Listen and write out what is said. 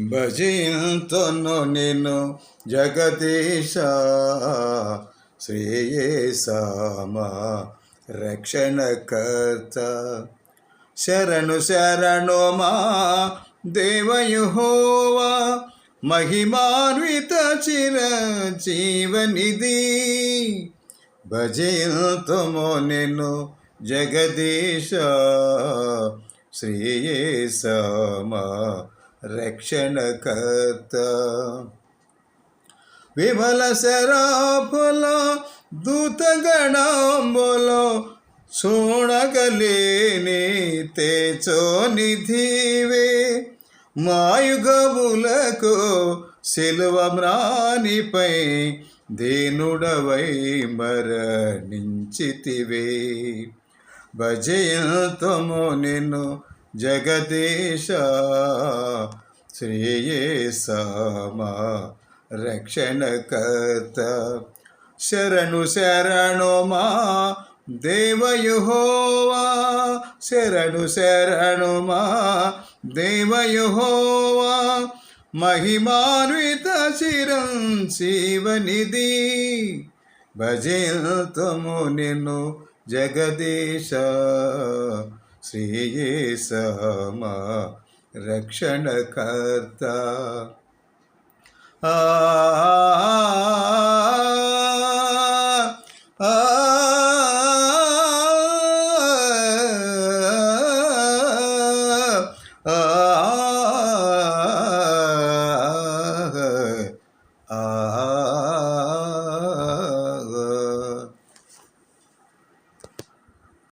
భజింతును నిన్ను జగదీశ శ్రేయసామా రక్షణకర్త. శరణు శరణు మా దేవయుహోవా మహిమాన్విత చిర జీవనిధి భజంతుము నిన్ను జగదీశ శ్రేయసమా రక్షణకర్త విమల శరాపుల దూతగణంబులో చూడగలేని తేచో నిధివే మాయుగములకు శిలువ మ్రానిపై దీనుడవై మరణించితివే భజయంతము నిన్ను జగదీశ శ్రేయసమా రక్షణకర్త. శరణు శరణు మా దేవయుహోవా శరణు శరణు మా దేవయుహోవా మహిమాన్విత శిరం శివనిధి భజంతము నిన్ను జగదీశ. श्रिये समा रक्षणकर्ता आ